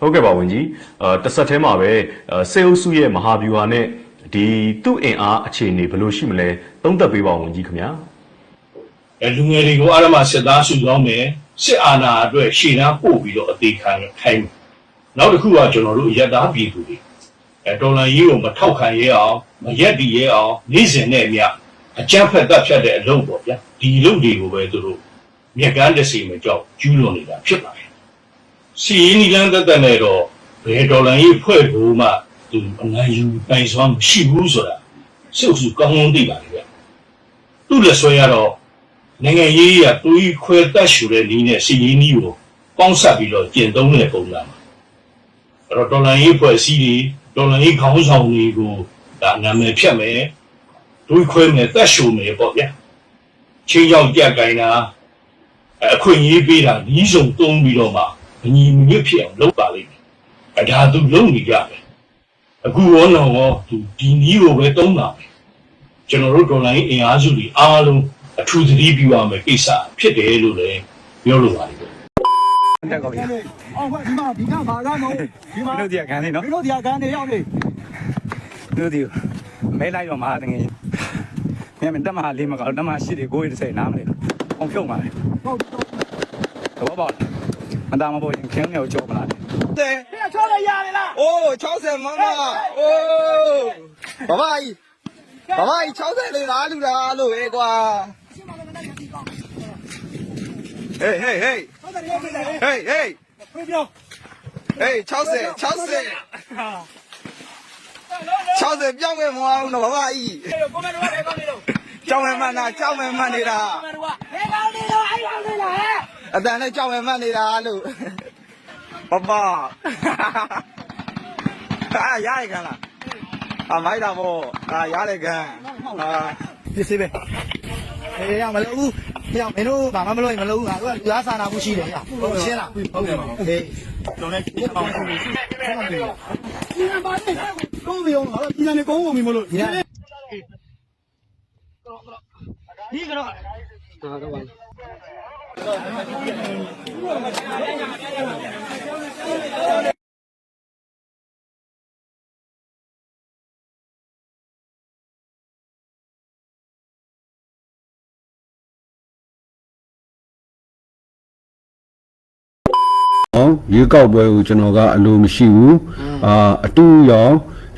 ဟုတ်ကဲ့ပါဝန်ကြီးအဲတစ်ဆက်တည်းမှာပဲအဲစေအုပ်စုရဲ့မဟာဗျူဟာနဲ့ဒီသူ့အင်အားအခြေအနေဘယ်လိုရှိမလဲသုံးသပ်ပေးပါဦးဝန်ကြီးခင်ဗျာအဲလူငယ်တွေကိုအာရမစစ်သားစုဆောင်မယ်စစ်အာဏာအတွက်ရှေ့နှားပို့ပြီးတော့အသေးခံခိုင်းမယ်နောက်တစ်ခုကကျွန်တော်တို့ရက်သားပြည်သူတွေအဲတော်လန်ကြီးကိုမထောက်ခံရဲအောင်မရက်တည်ရဲအောင်နေ့စဉ်နဲ့အမျှအကြမ်းဖက်တပ်ဖြတ်တဲ့အလုပ်ပေါ့ဗျာဒီအလုပ်တွေကိုပဲသူတို့မြက်ကန်းတစ်စီမကြောက်ကျူးလွန်နေတာဖြစ်ပါတယ် စီရင်နီလန်းတက်တက်နဲ့တော့ဘယ်တော်လန်ကြီးဖွဲ့ဖို့မှသူအနိုင်ယူပိုင်စွမ်းမရှိဘူးဆိုတာစိတ်ဆူကောင်းကောင်းသိပါလေဗျာသူ့လက်ဆွဲရတော့နိုင်ငံရေးရတူကြီးခွဲတက်ရှူတဲ့နည်းနဲ့စီရင်နည်းကိုပေါင်းစပ်ပြီးတော့ကျင့်သုံးတဲ့ပုံစံပါအဲ့တော့ဒေါ်လာရေးဖွဲ့စည်းတွေဒေါ်လာရေးခေါင်းဆောင်တွေကိုဒါနာမည်ဖြတ်မယ်တူကြီးခွဲမယ်တက်ရှူမယ်ပေါ့ဗျာချင်းရောက်ကြက်ကိုင်းတာအခွင့်အရေးပေးတာဤစုံသုံးပြီးတော့မှ မညီမညွတ်ဖြစ်အောင်လုပ်ပါလိမ့်မယ်အဒါသူလုပ်နေကြတယ်အခုရောတော့ရောသူဒီနည်းကိုပဲသုံးတာပဲကျွန်တော်တို့ဒေါ်လာရင်းအင်အားစုတွေအားလုံးအထူးသတိပြုရမယ်ကိစ္စဖြစ်တယ်လို့လည်းပြောလိုပါတယ်ဗျတက်ကောင်းပြီအော်ဟဲ့ဒီမှာဒီကဘာကမဟုတ်ဒီမှာမင်းတို့ဒီကခံနေနော်မင်းတို့ဒီကကန်နေရောက်နေတို့ဒီမဲလိုက်တော့မှာတကယ်မြန်မြန်တက်မှာလေးမကောက်တက်မှာရှိတယ်ကိုယ်30နားမလဲအောင်ဖြုတ်မှာလေဟုတ်တော့ပေါ့ မသားမပေါ်ရင်ခင်းမျိုးကြောမလားတဲ့ချောလည်းရတယ်လားโอ้60မမโอ้ဘဘကြီးဘဘကြီး60လေးလားလူလားလို့ဟဲ့ကွာဟေးဟေးဟေးဟေးဟေးပြောဟေး60 60 60ပြောင်းမယ်မအောင်တော့ဘဘကြီးကိုမန်တို့ကလည်းကောင်းနေတော့ကြောင်းမယ်မနာကြောင်းမယ်မနေတာကိုမန်တို့ကလည်းကောင်းနေတော့အဲ့ကောင်းနေလားဟဲ့ အတန်နဲ့ကြောက်ရင်မှတ်နေတာလို့ပပအာရရကန်လားအမိုက်တာပေါ့အာရရကန်အာပစ္စည်းပဲအေးရမလို့ဘူးပြောင်းမင်းတို့ဘာမှမလုပ်ရင်မလုပ်ဘူးငါတို့ကလူသားစာနာမှုရှိတယ်ညဟုတ်ရှင်းလားဟုတ်တယ်ပါအေးတော်လည်းပြန်အောင်ဆက်ပါမယ်ဒီမှာပါနေကောင်းပြီအောင်ဟာဒီနေ့ကောင်းအောင်မလို့ဒီနေ့ကောင်းတော့ဒီကတော့ဟာတော့ပါ ရွေးကောက်ပွဲကိုကျွန်တော်ကအလိုမရှိဘူးအာအတူရော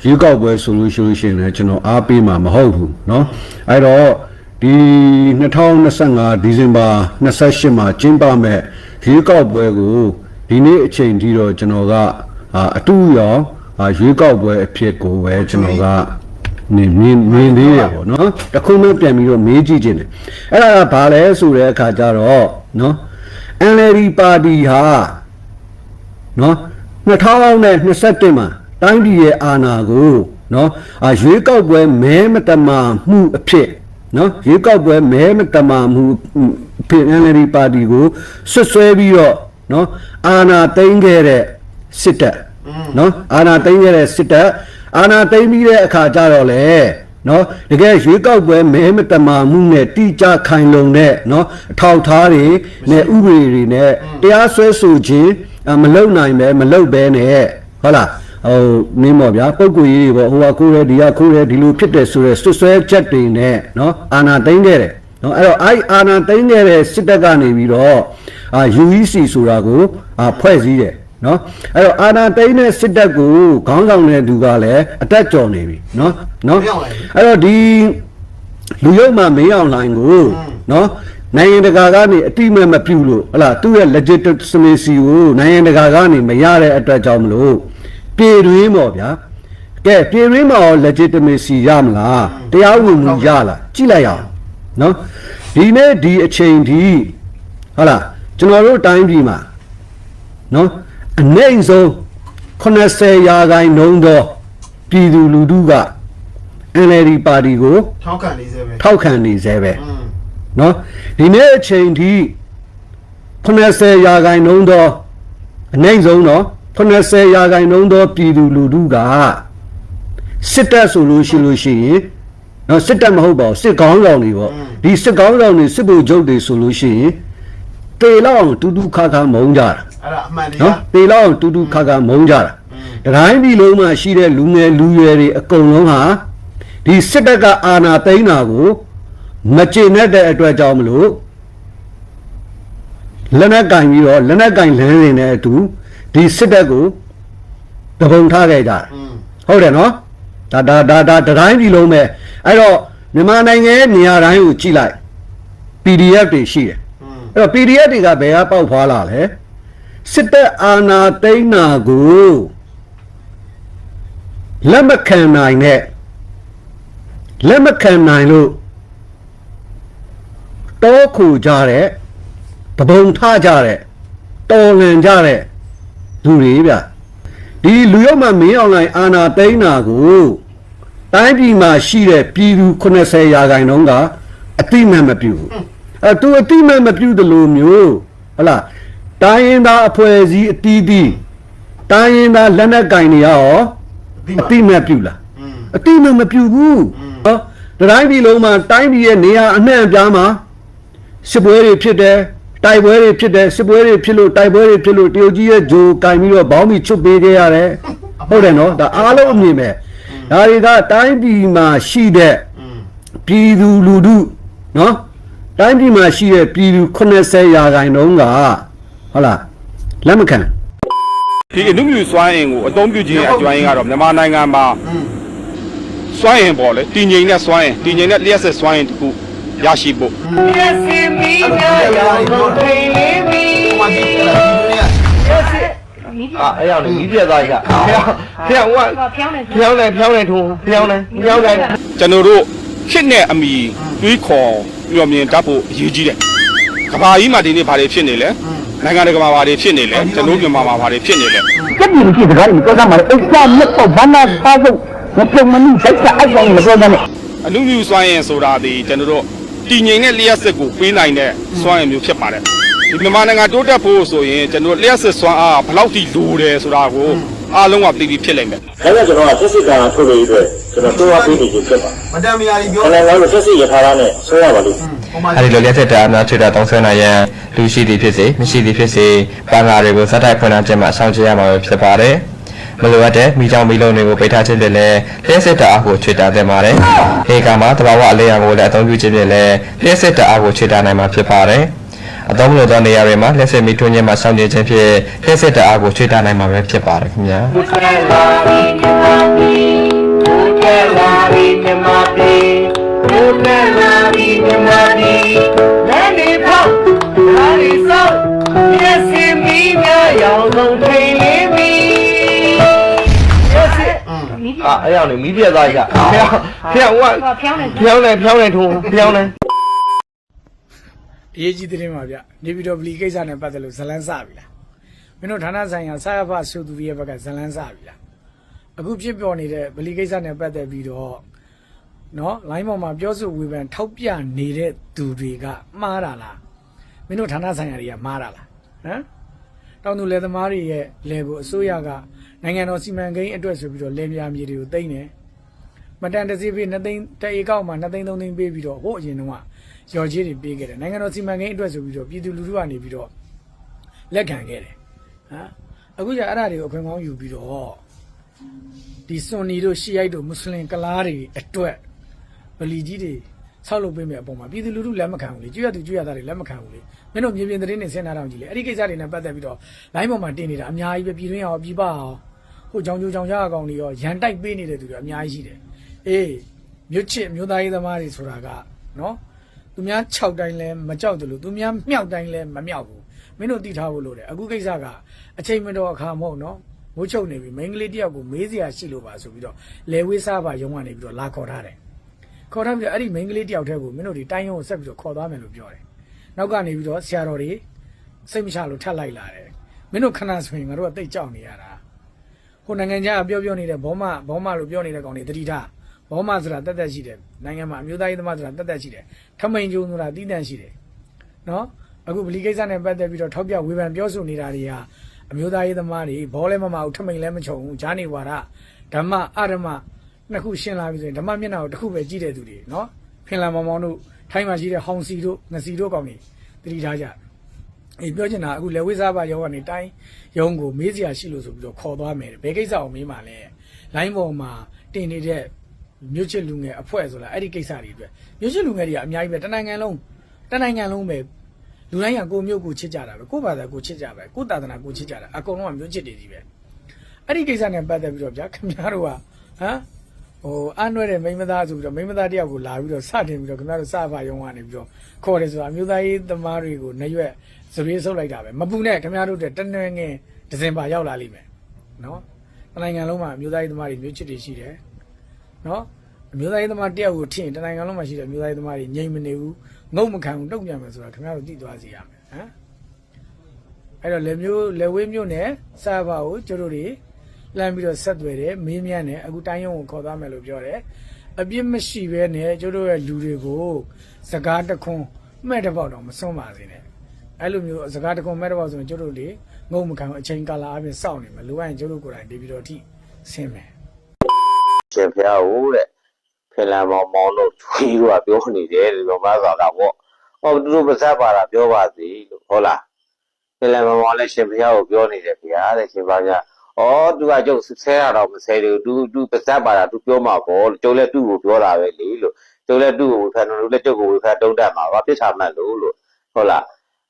ရွေးကောက်ပွဲဆိုလို့ရှိလို့ရှိရင်လည်းကျွန်တော်အားပေးမှာမဟုတ်ဘူးเนาะအဲ့တော့ ဒီ2025ဒီဇင်ဘာ28မှာကျင်းပမဲ့ရွေးကောက်ပွဲကိုဒီနေ့အချိန်ထိတော့ကျွန်တော်ကအာအတူရောအာရွေးကောက်ပွဲအဖြစ်ကိုပဲကျွန်တော်ကနေမြင်မြင်သေးရပေါ့နော်တခုမှပြန်ပြီးတော့မေးကြည့်ခြင်းတယ်အဲ့ဒါကဘာလဲဆိုတဲ့အခါကျတော့နော် NLD ပါတီဟာနော်2021မှာတိုင်းပြည်ရဲ့အာဏာကိုနော်အာရွေးကောက်ပွဲမဲမတမာမှုအဖြစ် နော်ရွေးကောက်ပွဲမဲမတမာမှုအဖြစ် NLD ပါတီကိုဆွတ်ဆွဲပြီးတော့နော်အာဏာသိမ်းခဲ့တဲ့စစ်တပ်နော်အာဏာသိမ်းခဲ့တဲ့စစ်တပ်အာဏာသိမ်းပြီးတဲ့အခါကျတော့လေနော်တကယ်ရွေးကောက်ပွဲမဲမတမာမှုနဲ့တိကျခိုင်လုံတဲ့နော်အထောက်အထားတွေနဲ့ဥပဒေတွေနဲ့တရားစွဲဆိုခြင်းအမလုံနိုင်ပဲမလုံပဲနဲ့ဟုတ်လား ဟိုမင်းပေါ့ဗျာပုံကိုယ်ကြီးတွေပေါ့ဟိုကကိုယ်ရဲဒီကကိုယ်ရဲဒီလိုဖြစ်တယ်ဆိုရဲဆွဆွဲချက်တွေနဲ့နော်အာဏာသိမ်းခဲ့တယ်နော်အဲ့တော့အဲ့အာဏာသိမ်းခဲ့တဲ့စစ်တပ်ကနေပြီးတော့အာ UEC ဆိုတာကိုအာဖွဲ့စည်းတယ်နော်အဲ့တော့အာဏာသိမ်းတဲ့စစ်တပ်ကိုခေါင်းဆောင်တဲ့သူကလည်းအတက်ကြော်နေပြီနော်နော်အဲ့တော့ဒီလူရုပ်မှမင်းအောင်လှိုင်ကိုနော်နိုင်ငံတကာကနေအတိအမဲ့မပြုလို့ဟလာသူ့ရဲ့ legitimacy ကိုနိုင်ငံတကာကနေမရတဲ့အတွက်ကြောင့်မလို့ ပြည်တွင်းပေါ့ဗျာကဲပြည်တွင်းမှာရော legitimacy ရမလားတရားဝင်မှုရလားကြည့်လိုက်ရအောင်နော်ဒီနေ့ဒီအချိန်ဒီဟုတ်လားကျွန်တော်တို့တိုင်းပြည်မှာနော်အနိုင်ဆုံး80ရာခိုင်နှုန်းသောပြည်သူလူထုက NLD ပါတီကိုထောက်ခံနေစေပဲထောက်ခံနေသေးပဲอืมနော်ဒီနေ့အချိန်ထိ80ရာခိုင်နှုန်းသောအနိုင်ဆုံးတော့ 80ရာခိုင်နှုန်းသောပြည်သူလူထုကစစ်တပ်ဆိုလို့ရှိလို့ရှိရင်နော်စစ်တပ်မဟုတ်ပါဘူးစစ်ကောင်းဆောင်တွေပေါ့ဒီစစ်ကောင်းဆောင်တွေစစ်ဗိုလ်ချုပ်တွေဆိုလို့ရှိရင်တေလောက်အောင်တူတူခါခါမုန်းကြတာအဲ့ဒါအမှန်တနော်ရားပေလောက်အောင်တူတူခါခါမုန်းကြတာတတိုင်းပြည်လုံးမှာရှိတဲ့လူငယ်လူရွယ်တွေအကုန်လုံးဟာဒီစစ်တပ်ကအာဏာသိမ်းတာကိုမကျေနပ်တဲ့အတွက်ကြောင့်မလို့လက်နက်ကင်ပြီးတော့လက်နက်ကင်လမ်းနေတဲ့အတူ ဒီစစ်တပ်ကိုတပုံထားခဲ့ကြဟုတ်တယ်နော်ဒါဒါဒါဒါတိုင်းပြည်လုံးပဲအဲ့တော့မြန်မာနိုင်ငံရဲ့နေရာတိုင်းကိုကြည့်လိုက် PDF တွေရှိတယ်အဲ့တော့ PDF တွေကဘယ်ကပေါက်ဖွာလာလဲစစ်တပ်အာဏာသိမ်းတာကိုလက်မခံနိုင်တဲ့လက်မခံနိုင်လို့တောခုကြတဲ့တပုံထကြတဲ့တော်လန်ကြတဲ့ လူတွေဗျဒီလူရုံမှမင်းအွန်လိုင်းအာဏာသိမ်းတာကိုတိုင်းပြည်မှာရှိတဲ့ပြည်သူ80ရာခိုင်နှုန်းကအတိမတ်မပြုဘူးအဲသူအတိမတ်မပြုတယ်လို့မျိုးဟတ်လားတိုင်းရင်းသားအဖွဲ့အစည်းအတီးတီးတိုင်းရင်းသားလက်နက်ကင်တွေရောအတိမတ်ပြုလားอืมအတိမတ်မပြုဘူးဟောတိုင်းပြည်လုံးမှာတိုင်းပြည်ရဲ့နေရာအနှံ့အပြားမှာစစ်ပွဲတွေဖြစ်တယ် တိုက်ပွဲတွေဖြစ်တယ်စစ်ပွဲတွေဖြစ်လို့တိုက်ပွဲတွေဖြစ်လို့တရုတ်ကြီးရဲ့ဂျိုကင်ပြီးတော့ဘောင်းပြီးချွတ်ပေးခဲ့ရတယ်ဟုတ်တယ်နော်ဒါအားလုံးအမြင်ပဲဒါတွေကတိုင်းပြည်မှာရှိတဲ့ပြည်သူလူထုနော်တိုင်းပြည်မှာရှိတဲ့ပြည်သူ80ရာခိုင်နှုန်းကဟုတ်လားလက်မခံဒီအနုမြူစွမ်းအင်ကိုအသုံးပြုခြင်းအကျွမ်းအင်ကတော့မြန်မာနိုင်ငံမှာစွမ်းအင်ပေါ့လေတည်ငြိမ်တဲ့စွမ်းအင်တည်ငြိမ်တဲ့လျှက်စစ်စွမ်းအင်တခု ရရှိဖို့အာအဲ့ရောက်နေကြီးပြက်သားကြီးကဖေဟိုကဖေဟိုလည်းဖေဟိုလည်းထုံးဖေဟိုလည်းဖေဟိုလည်းကျွန်တော်တို့ခစ်နဲ့အမီတွေးခေါ်ပြီးတော့မြင်တတ်ဖို့အရေးကြီးတယ်ကဘာကြီးမှာဒီနေ့ဘာတွေဖြစ်နေလဲနိုင်ငံတကာမှာဘာတွေဖြစ်နေလဲကျွန်တော်မြန်မာမှာဘာတွေဖြစ်နေလဲကြက်ပြီးကြည့်စကားတွေပြောစမ်းပါလေအိစာမက်တော့ဘာနာသားဆုံးမပြုံမနည်းစိတ်ကအဆောင်မပြောစမ်းနဲ့အလူမျိုးစွိုင်းရင်ဆိုတာဒီကျွန်တော်တို့ တည်ငြိမ်တဲ့လျှက်စစ်ကိုပေးနိုင်တဲ့စွမ်းအင်မျိုးဖြစ်ပါတယ်ဒီမြန်မာနိုင်ငံတိုးတက်ဖို့ဆိုရင်ကျွန်တော်တို့လျှက်စစ်စွမ်းအားဘယ်လောက်ထိလိုတယ်ဆိုတာကိုအားလုံးကသိပြီးဖြစ်လိမ့်မယ်ဒါကြောင့်ကျွန်တော်ကဆက်စစ်ကံထုတ်လို့ရတဲ့ကျွန်တော်တွန်းအားပေးနေခြင်းဖြစ်ပါမတန်မရာကြီးပြောခဏလောက်လို့ဆက်စစ်ရထားတာနဲ့ဆွဲရပါလိမ့်ဟိုမှာအဲဒီလိုလက်သက်တာအများထွေတာတောင်းဆွဲနိုင်ရန်လူရှိသည်ဖြစ်စေမရှိသည်ဖြစ်စေပန်းလာတွေကိုစက်တိုက်ဖွင့်ထားခြင်းမှာအဆောင်ကျရမှာပဲဖြစ်ပါတယ် မလိုအပ်တဲ့မိချောင်းမိလုံးတွေကိုပိတ်ထားခြင်းနဲ့လည်းလျှက်စစ်တာအားကိုချွေတာသင့်ပါတယ်။ဒီကမှာတဘာဝအလေးအံကိုလည်းအသုံးပြုခြင်းဖြင့်လည်းလျှက်စစ်တာအားကိုချွေတာနိုင်မှာဖြစ်ပါတယ်။အသုံးမလို့သောနေရာတွေမှာလျှက်စစ်မိထွန်းခြင်းမှာစောင့်ကြည့်ခြင်းဖြင့်လျှက်စစ်တာအားကိုချွေတာနိုင်မှာပဲဖြစ်ပါတယ်ခင်ဗျာ။ အာအဲ့ရောက်နေမီးပြက်သွားရဖျောင်းဖျောင်းဟိုကဖျောင်းနေဖျောင်းနေဖျောင်းနေထုံးဖျောင်းနေအရေးကြီးသတင်းပါဗျနေပြည်တော်ဗလီကိစ္စနဲ့ပတ်သက်လို့ဇလန်းစပြီလားမင်းတို့ဌာနဆိုင်ရာဆရာဖဆိုသူရဲ့ဘက်ကဇလန်းစပြီလားအခုဖြစ်ပေါ်နေတဲ့ဗလီကိစ္စနဲ့ပတ်သက်ပြီးတော့နော်လိုင်းပေါ်မှာပြောဆိုဝေဖန်ထောက်ပြနေတဲ့သူတွေကမှားတာလားမင်းတို့ဌာနဆိုင်ရာတွေကမှားတာလားဟမ်တောင်သူလယ်သမားတွေရဲ့ level အစိုးရက နိုင်ငံတော်စီမံကိန်းအတွက်ဆိုပြီးတော့လယ်မြာမြေတွေကိုတိမ့်တယ်မတန်တစီပေး2သိန်းတအေကောက်မှာ2သိန်း3သိန်းပေးပြီးတော့ဟိုအရင်တုန်းကရော်ကြီးတွေပေးခဲ့တယ်နိုင်ငံတော်စီမံကိန်းအတွက်ဆိုပြီးတော့ပြည်သူလူထုကနေပြီးတော့လက်ခံခဲ့တယ်ဟမ်အခုကျအဲ့ဒါတွေကိုအခွင့်ကောင်းယူပြီးတော့ဒီစွန်နီတို့ရှီရိုက်တို့မွတ်စလင်ကလားတွေအတွက်ဗလီကြီးတွေဆောက်လုပ်ပေးမယ်အပေါ်မှာပြည်သူလူထုလက်မခံဘူးလေကျွရသူကျွရသားတွေလက်မခံဘူးလေမင်းတို့မြေပြင်သတင်းတွေဆင်းလာတော့ကြည့်လေအဲ့ဒီကိစ္စတွေနဲ့ပတ်သက်ပြီးတော့ line ပေါ်မှာတင်နေတာအများကြီးပဲပြည်တွင်းအောင်ပြည်ပအောင် ဟိုကြောင်ကြိုကြောင်ကြအကောင်တွေရောရန်တိုက်ပေးနေတဲ့သူတွေအများကြီးရှိတယ်အေးမြို့ချစ်မြို့သားရေးသမားတွေဆိုတာကနော်သူများ6တိုင်းလဲမကြောက်တယ်လို့သူများမြောက်တိုင်းလဲမမြောက်ဘူးမင်းတို့သိထားဖို့လိုတယ်အခုကိစ္စကအချိန်မတော်အခါမဟုတ်နော်မိုးချုပ်နေပြီမိန်းကလေးတယောက်ကိုမေးစရာရှိလို့ပါဆိုပြီးတော့လဲဝေးစားပါရုံကနေပြီးတော့လာခေါ်ထားတယ်ခေါ်ထားပြီးတော့အဲ့ဒီမိန်းကလေးတယောက်တည်းကိုမင်းတို့ဒီတိုင်းရုံကိုဆက်ပြီးတော့ခေါ်သွားမယ်လို့ပြောတယ်။နောက်ကနေပြီးတော့ဆရာတော်တွေစိတ်မချလို့ထပ်လိုက်လာတယ်။မင်းတို့ခဏဆိုရင်ငါတို့ကတိတ်ကြောက်နေရတာ။ ဟိုနိုင်ငံခြားကပြောပြောနေတဲ့ဘောမဘောမလို့ပြောနေတဲ့ကောင်တွေတတိထားဘောမဆိုတာတက်တက်ရှိတယ်။နိုင်ငံမှာအမျိုးသားရေးသမားဆိုတာတက်တက်ရှိတယ်။ထမိန်ကျုံဆိုတာတီးတန့်ရှိတယ်။နော်အခုဗလီကိစ္စနဲ့ပတ်သက်ပြီးတော့ထောက်ပြဝေဖန်ပြောဆိုနေတာတွေဟာအမျိုးသားရေးသမားတွေဘောလဲမမအောင်ထမိန်လဲမချုံဘူးဂျာနေဝါဒဓမ္မအဓမ္မနှစ်ခုရှင်းလာပြီဆိုရင်ဓမ္မမျက်နှာကိုတစ်ခုပဲကြည့်တဲ့သူတွေနော်ဖင်လန်မောင်မောင်တို့ထိုင်းမှာရှိတဲ့ဟောင်စီတို့ငစီတို့ကောင်တွေတတိထားကြ အေးပြောချင်တာအခုလက်ဝိစားပါရောကနေတိုင်းရုံးကိုမေးစရာရှိလို့ဆိုပြီးတော့ခေါ်သွားမယ်ဘယ်ကိစ္စကိုမေးမှလဲလိုင်းပေါ်မှာတင်နေတဲ့မြို့ချစ်လူငယ်အဖွဲ့ဆိုလားအဲ့ဒီကိစ္စတွေအတွက်မြို့ချစ်လူငယ်တွေကအများကြီးပဲတနိုင်ငံလုံးတနိုင်ငံလုံးပဲလူတိုင်းကကိုယ့်မြို့ကိုချစ်ကြတာပဲကိုယ့်ဘာသာကိုချစ်ကြပဲကိုယ့်သာသနာကိုချစ်ကြတာအကုန်လုံးကမြို့ချစ်တွေကြီးပဲအဲ့ဒီကိစ္စနဲ့ပတ်သက်ပြီးတော့ဗျာခင်ဗျားတို့ကဟမ်ဟိုအနှွဲတဲ့မိန်းမသားဆိုပြီးတော့မိန်းမသားတယောက်ကိုလာပြီးတော့စတင်ပြီးတော့ခင်ဗျားတို့စပါရုံကနေပြီးတော့ခေါ်တယ်ဆိုတာအမျိုးသားရေးသမားတွေကိုနှရွက် စပင်းဆုပ်လိုက်တာပဲမပူနဲ့ခင်ဗျားတို့တဲ့တနွယ်ငင်ဒဇင်ပါရောက်လာလိမ့်မယ်နော်တနိုင်ငံလုံးမှာအမျိုးသားရေးသမားတွေမျိုးချစ်တွေရှိတယ်နော်အမျိုးသားရေးသမားတယောက်ကိုထင်တနိုင်ငံလုံးမှာရှိတဲ့အမျိုးသားရေးသမားတွေငြိမ်မနေဘူးငုံမခံဘူးတုံ့ပြန်မယ်ဆိုတာခင်ဗျားတို့သိသွားစီရမယ်ဟမ်အဲ့တော့လက်မျိုးလက်ဝေးမျိုးနဲ့စာပါကိုကျတို့တွေလမ်းပြီးတော့ဆက်သွယ်တယ်မင်းမြန်းတယ်အခုတိုင်းရုံကိုခေါ်သွားမယ်လို့ပြောတယ်အပြစ်မရှိဘဲနဲ့ကျတို့ရဲ့လူတွေကိုစကားတခွန်းမဲ့တစ်ပေါက်တော့မစွန့်ပါစေနဲ့ အဲ့လိုမျိုးစကားတခွန်းမဲ့တစ်ပေါက်ဆိုရင်ကျတို့လေငုံမခံဘူးအချိန်ကာလအပြင်စောင့်နေမယ်လိုအပ်ရင်ကျတို့ကိုယ်တိုင်ဒီပြီးတော့အထိဆင်းမယ်ရှင်ဖျားဟုတ်တဲ့ဖင်လန်မောင်မောင်တို့ချွေးတို့ကပြောနေတယ်ဒီလိုမှဆိုတာပေါ့ဟောသူတို့ပါဇက်ပါတာပြောပါစီလို့ဟုတ်လားဖင်လန်မောင်မောင်လည်းရှင်ဖျားကိုပြောနေတယ်ဗျာတဲ့ရှင်ပါဗျာဩသူကကျုပ်ဆဲရတော့မဆဲတယ်သူသူပါဇက်ပါတာသူပြောမှာပေါ့ကျုပ်လည်းသူ့ကိုပြောတာပဲလေလို့ကျုပ်လည်းသူ့ကိုဝေဖန်တယ်လို့လည်းကျုပ်ကိုဝေဖန်တုံးတက်မှာဘာဖြစ်ချမှတ်လို့လို့ဟုတ်လား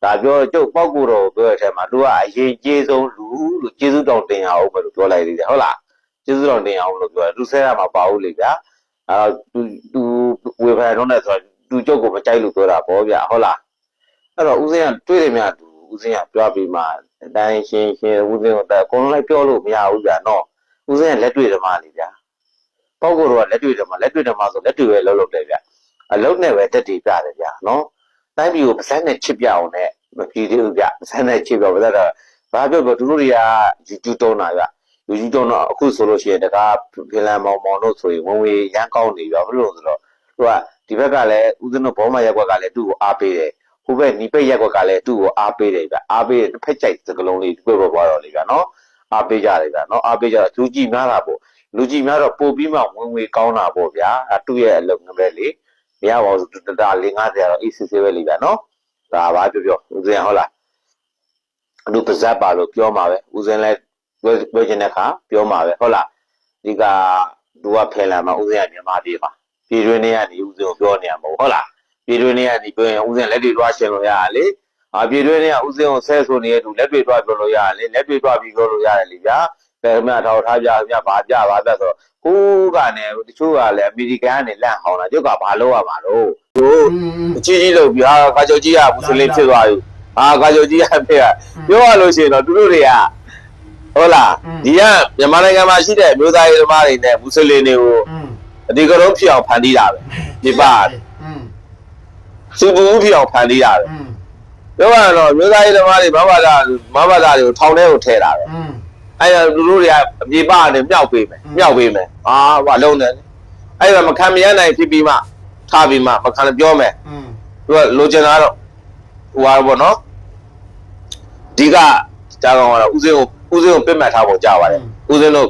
ဒါပြောကျုပ်ပောက်ကိုတော့ပြောတဲ့အထက်မှာသူကအရင်ကျေးဆုံးလူလို့ကျေးဇူးတောင်တင်ရအောင်ပဲလို့ပြောလိုက်သေးတယ်ဟုတ်လားကျေးဇူးတော်တင်အောင်လို့ပြောတယ်သူဆဲရမှာပါဘူးလေဗျာအဲတော့သူသူဝေဖန်တော့နဲ့ဆိုတော့သူကြုတ်ကိုမကြိုက်လို့ပြောတာပေါ့ဗျာဟုတ်လားအဲ့တော့ဦးစင်းကတွေ့တယ်များသူဦးစင်းကပြောပြီးမှအတိုင်းရှင်းရှင်းဦးစင်းကတက်အကုန်လုံးလိုက်ပြောလို့မရဘူးဗျာနော်ဦးစင်းကလက်တွေ့ဓမ္မလေဗျာပေါက်ကိုတော့လက်တွေ့ဓမ္မလက်တွေ့ဓမ္မဆိုလက်တွေ့ပဲလုံးလုံးတယ်ဗျာအလုံးနဲ့ပဲတက်တည်ပြတယ်ဗျာနော်တိုင်းပြည်ကိုပါဇက်နဲ့ချစ်ပြအောင်နဲ့ မပြည်သေးဘူးဗျပါဇက်နဲ့ချစ်ပြပါဇက်တော့ဘာပြောပြောသူတို့တွေကယူတူတုံးတာဗျလူကြီးတော့တော့အခုဆိုလို့ရှိရင်တကားဖင်လန်မောင်မောင်တို့ဆိုရင်ဝင်ဝေရမ်းကောင်းနေပြီဘာလို့လဲဆိုတော့သူကဒီဘက်ကလည်းဦးဇင်းတို့ဘောမရက်ကွက်ကလည်းသူ့ကိုအားပေးတယ်ဟိုဘက်နီပိတ်ရက်ကွက်ကလည်းသူ့ကိုအားပေးတယ်ဗျအားပေးတစ်ဖက်ကြိုက်စကလုံးလေးတွေ့ပေါ်သွားတော့လေဗျနော်အားပေးကြတယ်ဗျနော်အားပေးကြတော့လူကြီးများတာပေါ့လူကြီးများတော့ပို့ပြီးမှဝင်ဝေကောင်းတာပေါ့ဗျာအတူရဲ့အလုံးငပဲလေမရပါဘူးတတ၄50တော့ ACC ပဲလေဗျနော် ဒါပါပြောပြောဦးဇင်းဟုတ်လားအလူပါဇက်ပါလို့ပြောမှာပဲဦးဇင်းလည်းဝယ်ဝယ်ခြင်းတဲ့ခါပြောမှာပဲဟုတ်လားဒီကသူကဖယ်လာမှာဥစဉ်ကမြန်မာပြည်မှာပြည်တွင်းနေရနေဥစဉ်ကိုပြောနေရမှာဟုတ်လားပြည်တွင်းနေရနေပြောရင်ဥစဉ်လက်တွေတွားရှင်လို့ရရလေအာပြည်တွင်းနေရဥစဉ်ကိုဆဲဆိုနေတဲ့သူလက်တွေတွားပြောလို့ရရလေလက်တွေတွားပြီးပြောလို့ရတယ်လေဗျာ ဘယ်မှာထောက်ထားကြဗျာဘာကြပါဗျာဆိုတော့ကိုကနေတချို့ကလည်းအမေရိကန်ကနေလန့်အောင်လာကျုပ်ကဘာလုပ်ရမှာတော့ဟိုအချင်းချင်းလို့ဗျာခါချုပ်ကြီးကမွတ်စလင်ဖြစ်သွားပြီအာခါချုပ်ကြီးကဖြစ်ပြောရလို့ရှိရင်တော့သူတို့တွေကဟုတ်လားဒီကမြန်မာနိုင်ငံမှာရှိတဲ့မျိုးသားရေးသမားတွေနဲ့မွတ်စလင်တွေကိုအဒီကရုံးဖြစ်အောင်ဖန်တီးတာပဲဒီပါစုပူဖြစ်အောင်ဖန်တီးတာပဲပြောရတော့မျိုးသားရေးသမားတွေမဘာသာမဘာသာတွေကိုထောင်ထဲကိုထည့်တာပဲ အဲ့ဒါလူတို့တွေကအပြေပါနဲ့မြောက်ပေးမယ်မြောက်ပေးမယ်အာဘာလုံးတယ်အဲ့ဒါမခံမရနိုင်ဖြစ်ပြီးမှထားပြီးမှမခံပြောမယ်သူကလိုချင်တာတော့ဟိုပါဘောနော်ဒီကကြာကောင်ကတော့ဦးစင်းကိုဦးစင်းကိုပြစ်မှတ်ထားဖို့ကြာပါတယ်ဦးစင်းတို့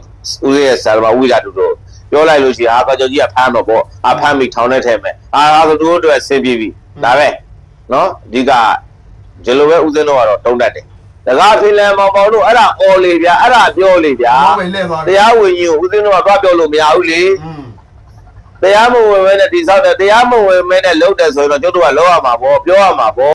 ဦးစင်းရဲ့ဆာလမဝိဇာတူတို့ပြောလိုက်လို့ရှိရင်အာကကြောကြီးကဖမ်းတော့ပေါ့အာဖမ်းပြီးထောင်ထဲထည့်မယ်အာဒါဆိုတို့အတွက်ဆင်းပြေးပြီဒါပဲနော်အဓိကဒီလိုပဲဦးစင်းတို့ကတော့တုံးတတ်တယ် တကားဖင်လန်မောင်ပေါတို့အဲ့ဒါအော်လေဗျာအဲ့ဒါပြောလေဗျာတရားဝင်ကြီးကိုဦးစင်းတို့ကသွားပြောလို့မရဘူးလေတရားမဝင်မဲနဲ့တိဆောက်တယ်တရားမဝင်မဲနဲ့လုပ်တယ်ဆိုရင်တော့ကျုပ်တို့ကလောက်ရမှာပေါ့ပြောရမှာပေါ့